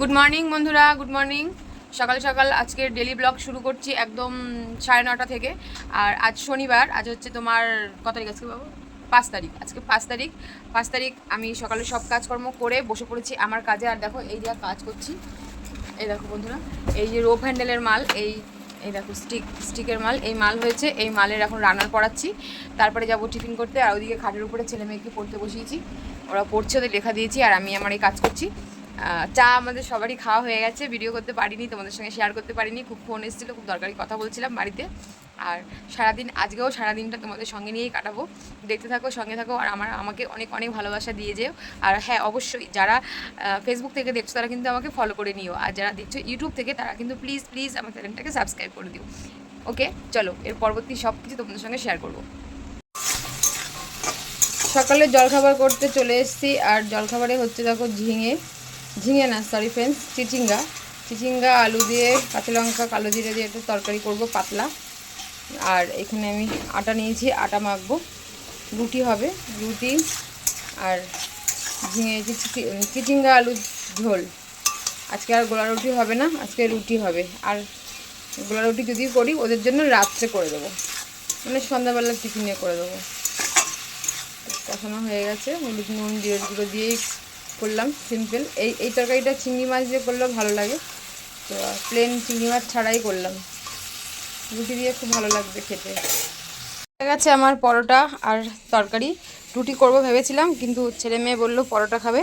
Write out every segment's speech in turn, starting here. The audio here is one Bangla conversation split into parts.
গুড মর্নিং বন্ধুরা গুড মর্নিং সকাল সকাল আজকের ডেলি ব্লগ শুরু করছি একদম সাড়ে নটা থেকে। আর আজ শনিবার, আজ হচ্ছে তোমার, কত তারিখ আজকে বাবু? পাঁচ তারিখ, আজকে পাঁচ তারিখ। পাঁচ তারিখ আমি সকালে সব কাজকর্ম করে বসে পড়েছি আমার কাজে। আর দেখো, এই যে কাজ করছি। এই দেখো বন্ধুরা, এই যে রোপ হ্যান্ডেলের মাল, এই এই দেখো স্টিক স্টিকের মাল, এই মাল হয়েছে। এই মালের এখন রান্নার পড়াচ্ছি। তারপরে যাব টিফিন করতে। আর ওদিকে খাটের উপরে ছেলে মেয়েকে পড়তে বসিয়েছি। ওরা পড়ছে, ওদের লেখা দিয়েছি। আর আমি আমার এই কাজ করছি। চা আমাদের সবারই খাওয়া হয়ে গেছে ভিডিও করতে পারিনি, তোমাদের সঙ্গে শেয়ার করতে পারিনি, খুব ফোন এসেছিল, খুব দরকারি কথা বলছিলাম বাড়িতে। আর সারাদিন, আজকেও সারাদিনটা তোমাদের সঙ্গে নিয়েই কাটাবো। দেখতে থাকো, সঙ্গে থাকো, আর আমার, আমাকে অনেক অনেক ভালোবাসা দিয়ে যেও। আর হ্যাঁ অবশ্যই যারা ফেসবুক থেকে দেখছ, তারা কিন্তু আমাকে ফলো করে নিও। আর যারা দেখছ ইউটিউব থেকে, তারা কিন্তু প্লিজ প্লিজ আমার চ্যানেলটাকে সাবস্ক্রাইব করে দিও। ওকে চলো, এর পরবর্তী সব কিছু তোমাদের সঙ্গে শেয়ার করব। সকালে জলখাবার করতে চলে এসেছি, আর জলখাবারে হচ্ছে দেখো ঝিঙে। ঝিঙে না সরি ফ্রেন্ডস চিচিঙ্গা। চিচিঙ্গা, আলু দিয়ে, কাঁচা লঙ্কা, কালো জিরে দিয়ে একটু তরকারি করব, পাতলা। আর এখানে আমি আটা নিয়েছি, আটা মাখবো। রুটি হবে, রুটি আর ঝিঙে চিচিঙ্গা আলু ঝোল। আজকে আর গোলা রুটি হবে না, আজকে রুটি হবে। আর গোলা রুটি যদি করি, ওদের জন্য রাত্রে করে দেবো। মানে সন্ধ্যাবেলা টিফিনে করে দেবো। কষানো হয়ে গেছে, হলুদ নুন জিরে গুঁড়ো দিয়েই করলাম সিম্পল এই এই তরকারিটা চিংড়ি মাছ দিয়ে করলেও ভালো লাগে। তো প্লেন চিংড়ি মাছ ছাড়াই করলাম। রুটি দিয়ে খুব ভালো লাগবে খেতে। হয়ে গেছে আমার পরোটা আর তরকারি। রুটি করব ভেবেছিলাম, কিন্তু ছেলে মেয়ে বলল পরোটা খাবে।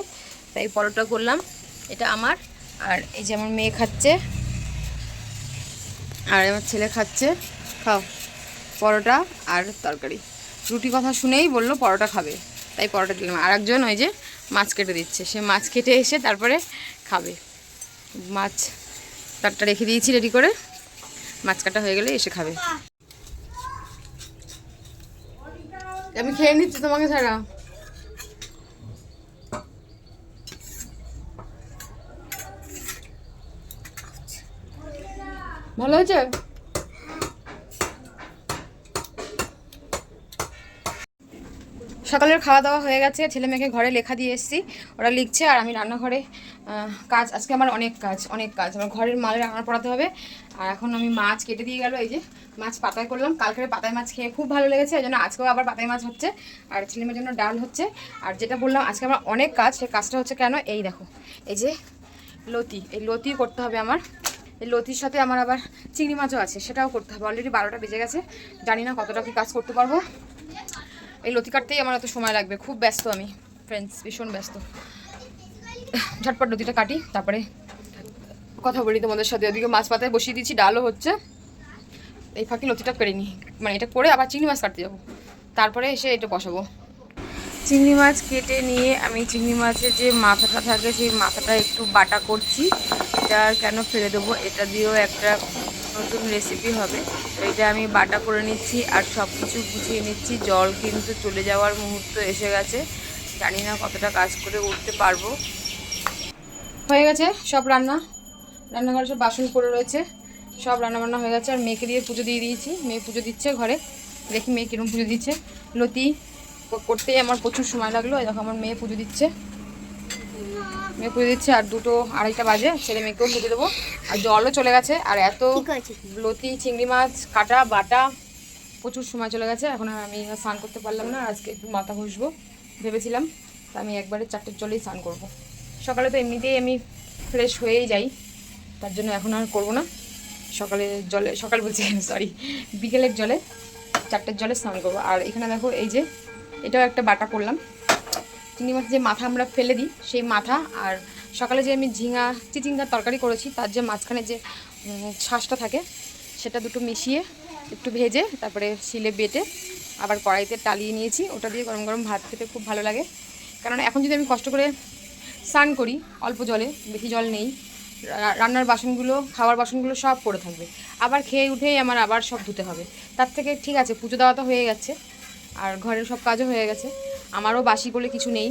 তাই পরোটা করলাম। এটা আমার। আর এই যে আমার মেয়ে খাচ্ছে। আর আমার ছেলে খাচ্ছে। খাও। পরোটা আর তরকারি। রুটি কথা শুনেই বলল পরোটা খাবে। তাই পরোটা দিলাম। আর একজন ওই যে মাছ কেটে দিচ্ছে। সে মাছ কেটে এসে তারপরে খাবে। মাছ তারটা রেখে দিয়েছি রেডি করে। মাছ কাটা হয়ে গেলে এসে খাবে। আমি খেয়ে নিচ্ছি তোমাকে ছাড়া। ভালো হয়েছে? সকালের খাওয়া দাওয়া হয়ে গেছে। ছেলে মেয়েকে ঘরে লেখা দিয়ে এসেছি। ওরা লিখছে আর আমি রান্নাঘরে কাজ, আজকে আমার অনেক কাজ অনেক কাজ। আমার ঘরের মালে রান্না পড়াতে হবে। আর এখন আমি মাছ কেটে দিয়ে গেল, এই যে মাছ পাতায় করলাম। কালকের পাতায় মাছ খেয়ে খুব ভালো লেগেছে, এই জন্য আজকেও আবার পাতায় মাছ হচ্ছে। আর ছেলে মেয়ের জন্য ডাল হচ্ছে। আর যেটা বললাম, আজকে আমার অনেক কাজ সেই কাজটা হচ্ছে কেন? এই দেখো, এই যে লতি, এই লতি করতে হবে আমার। এই লতির সাথে আমার আবার চিংড়ি মাছও আছে, সেটাও করতে হবে। অলরেডি বারোটা বেজে গেছে। জানি না কতটা কি কাজ করতে পারব। এই লতি কাটতেই আমার এত সময় লাগবে। খুব ব্যস্ত আমি ফ্রেন্ডস ভীষণ ব্যস্ত। ঝটপট লতিটা কাটি, তারপরে কথা বলি তোমাদের সাথে। ওদিকে মাছ পাতায় বসিয়ে দিচ্ছি, ডালও হচ্ছে। এই ফাঁকি লতিটা করে নিই। মানে এটা করে আবার চিংড়ি মাছ কাটতে যাব। তারপরে এসে এটা বসাবো। চিংড়ি মাছ কেটে নিয়ে আমি চিংড়ি মাছের যে মাথাটা থাকে, সেই মাথাটা একটু বাটা করছি। এটা কেন ফেলে দেবো, এটা দিয়েও একটা নতুন রেসিপি হবে। তো এটা আমি বাটা করে নিচ্ছি আর সব কিছু গুছিয়ে নিচ্ছি। জল কিন্তু চলে যাওয়ার মুহূর্ত এসে গেছে। জানি না কতটা কাজ করে উঠতে পারব। হয়ে গেছে সব রান্না। রান্নাঘরে সব বাসন পড়ে রয়েছে। সব রান্না বান্না হয়ে গেছে। আর মেয়েকে দিয়ে পুজো দিয়ে দিয়েছি। মেয়ে পুজো দিচ্ছে ঘরে। দেখি মেয়ে কিরম পুজো দিচ্ছে। লতি করতেই আমার প্রচুর সময় লাগল। দেখো আমার মেয়ে পুজো দিচ্ছে। মেয়ে পুজো দিচ্ছে আর দুটো আড়াইটা বাজে ছেলে মেয়েকেও পুজো দেবো। আর জলও চলে গেছে আর এত লতি চিংড়ি মাছ কাটা বাটা প্রচুর সময় চলে গেছে। এখন আর আমি স্নান করতে পারলাম না আজকে একটু মাথা ঘষবো ভেবেছিলাম। তা আমি একবারে চারটের জলেই স্নান করব। সকালে তো এমনিতেই আমি ফ্রেশ হয়েই যাই তার জন্য এখন আর করব না। সকালে জলে সকাল বলছি সরি বিকেলের জলে চারটের জলে স্নান করব। আর এখানে দেখো এই যে এটাও একটা বাটা করলাম। চিংড়ি মাছের যে মাথা আমরা ফেলে দিই, সেই মাথা আর সকালে যে আমি ঝিঙা, চিচিঙ্গার তরকারি করেছি, তার যে মাঝখানে যে শ্বাসটা থাকে, সেটা দুটো মিশিয়ে একটু ভেজে, তারপরে শিলে বেটে আবার কড়াইতে টালিয়ে নিয়েছি। ওটা দিয়ে গরম গরম ভাত খেতে খুব ভালো লাগে। কারণ এখন যদি আমি কষ্ট করে স্নান করি, অল্প জলে, বেশি জল নেই রান্নার বাসনগুলো, খাওয়ার বাসনগুলো সব পড়ে থাকবে। আবার খেয়ে উঠেই আমার আবার সব ধুতে হবে। তার থেকে ঠিক আছে, পুজো দেওয়া তো হয়ে গেছে, আর ঘরের সব কাজও হয়ে গেছে। আমারও বাসি বলে কিছু নেই।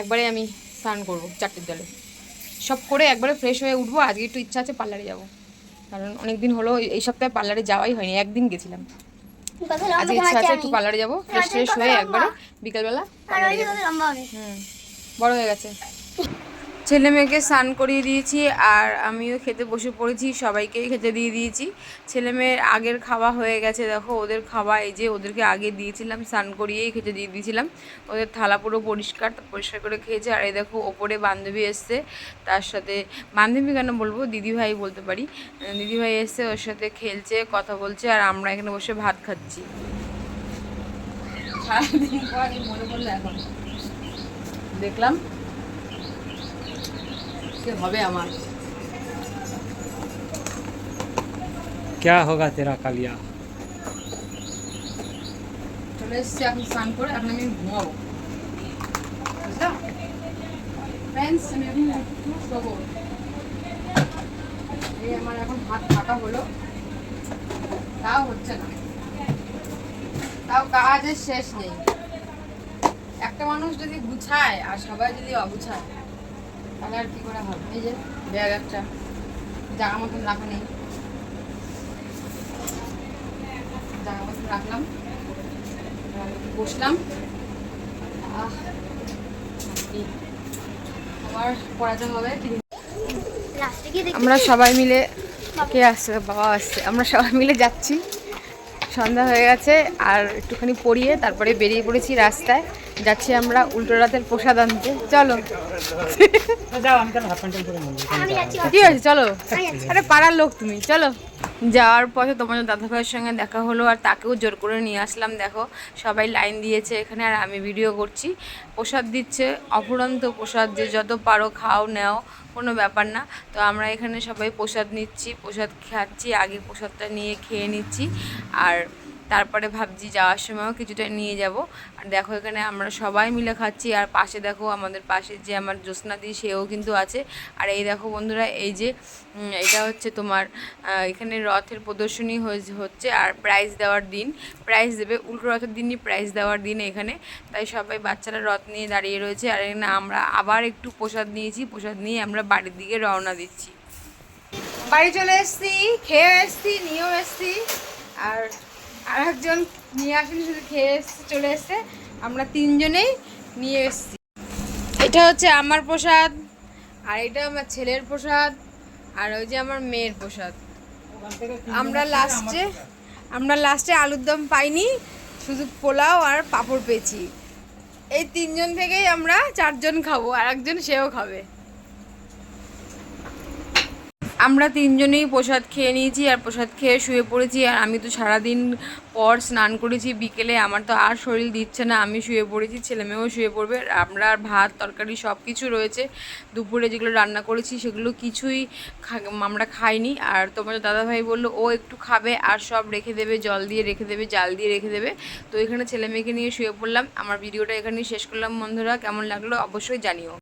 একবারে আমি স্নান করব চারটের জলে সব করে একবারে ফ্রেশ হয়ে উঠবো আজকে একটু ইচ্ছা আছে পার্লারে যাব। কারণ অনেক দিন হলো এই সপ্তাহে পার্লারে যাওয়াই হয়নি একদিন গেছিলাম। আজকে ইচ্ছা আছে একটু পার্লারে যাব ফ্রেশ ফ্রেশ হয়ে একবারে বিকালবেলা হুম বড় হয়ে গেছে। ছেলে মেয়েকে স্নান করিয়ে দিয়েছি আর আমিও খেতে বসে পড়েছি, সবাইকেই খেতে দিয়ে দিয়েছি। ছেলে মেয়ের আগের খাওয়া হয়ে গেছে, দেখো ওদের খাওয়া, এই যে ওদেরকে আগে দিয়েছিলাম, স্নান করিয়েই খেতে দিয়ে দিয়েছিলাম। ওদের থালা পুরো পরিষ্কার পরিষ্কার করে খেয়েছে। আর এই দেখো ওপরে বান্ধবী এসছে, তার সাথে, বান্ধবী কেন বলব? দিদিভাই বলতে পারি। দিদিভাই এসছে, ওর সাথে খেলছে, কথা বলছে, আর আমরা এখানে বসে ভাত খাচ্ছি। দেখলাম কে হবে আমার क्या होगा तेरा कालिया চলে এসেছি এখন স্নান করে এখন আমি ঘুমাবো বুঝলাম ফ্রেন্ডস আমি এখন একটু শোবো এই আমার এখন হাত ফাঁকা হলো তাও হচ্ছে না তাও কাজের শেষ নেই একটা মানুষ যদি গুছায় আর সবাই যদি অগুছায় তাহলে আর কি করে হবে? এই যে ব্যাগ একটা জায়গা মতন রাখা নেই। জায়গা মতন রাখলাম। বসলাম। আবার পড়াতে হবে। আমরা সবাই মিলে কে আসছে বাবা আসছে আমরা সবাই মিলে যাচ্ছি। সন্ধ্যা হয়ে গেছে আর একটুখানি পড়িয়ে তারপরে বেরিয়ে পড়েছি রাস্তায়। যাচ্ছি আমরা উল্টো রাতের প্রসাদ আনতে। চলো। ঠিক আছে চলো। আরে পাড়ার লোক তুমি। চলো। যাওয়ার পথে তোমার দাদা ভাইয়ের সঙ্গে দেখা হলো আর তাকেও জোর করে নিয়ে আসলাম দেখো। সবাই লাইন দিয়েছে এখানে আর আমি ভিডিও করছি। প্রসাদ দিচ্ছে। অফুরন্ত প্রসাদ যে যত পারো খাও নেও কোনো ব্যাপার না। তো আমরা এখানে সবাই প্রসাদ নিচ্ছি প্রসাদ খাচ্ছি আগে প্রসাদটা নিয়ে খেয়ে নিচ্ছি। আর তারপরে ভাবছি যাওয়ার সময়ও কিছুটা নিয়ে যাব। আর দেখো এখানে আমরা সবাই মিলে খাচ্ছি। আর পাশে দেখো আমাদের পাশে যে আমার জ্যোৎস্নাদি, সেও কিন্তু আছে। আর এই দেখো বন্ধুরা, এই যে এটা হচ্ছে তোমার এখানে রথের প্রদর্শনী হচ্ছে আর প্রাইজ দেওয়ার দিন। প্রাইজ দেবে, উল্টো রথের দিনই প্রাইজ দেওয়ার দিন এখানে। তাই সবাই বাচ্চারা রথ নিয়ে দাঁড়িয়ে রয়েছে। আর এখানে আমরা আবার একটু প্রসাদ নিয়েছি। প্রসাদ নিয়ে আমরা বাড়ির দিকে রওনা দিচ্ছি। বাড়ি চলে এসছি, খেয়ে এসছি, নিয়েও এসছি। আর আর একজন নিয়ে আসেনি, শুধু খেয়ে এসছে, চলে এসছে। আমরা তিনজনেই নিয়ে এসেছি। এটা হচ্ছে আমার প্রসাদ, আর এটা আমার ছেলের প্রসাদ, আর ওই যে আমার মেয়ের প্রসাদ। আমরা লাস্টে আমরা লাস্টে আলুর দম পাইনি, শুধু পোলাও আর পাঁপড় পেয়েছি। এই তিনজন থেকেই আমরা চারজন খাব, আর একজন সেও খাবে। আমরা তিনজনেই প্রসাদ খেয়ে নিয়েছি আর প্রসাদ খেয়ে শুয়ে পড়েছি আর আমি তো সারাদিন পর স্নান করেছি, বিকেলে আমার তো আর শরীর দিচ্ছে না, আমি শুয়ে পড়েছি, ছেলে মেয়েও শুয়ে পড়বে আমরা আর ভাত, তরকারি সব কিছু রয়েছে, দুপুরে যেগুলো রান্না করেছি সেগুলো কিছুই আমরা খাইনি, আর তোমার দাদাভাই বলল, ও একটু খাবে আর সব রেখে দেবে, জল দিয়ে রেখে দেবে, জাল দিয়ে রেখে দেবে। তো এখানে ছেলে মেয়েকে নিয়ে শুয়ে পড়লাম, আমার ভিডিওটা এখানেই শেষ করলাম বন্ধুরা, কেমন লাগল অবশ্যই জানিও।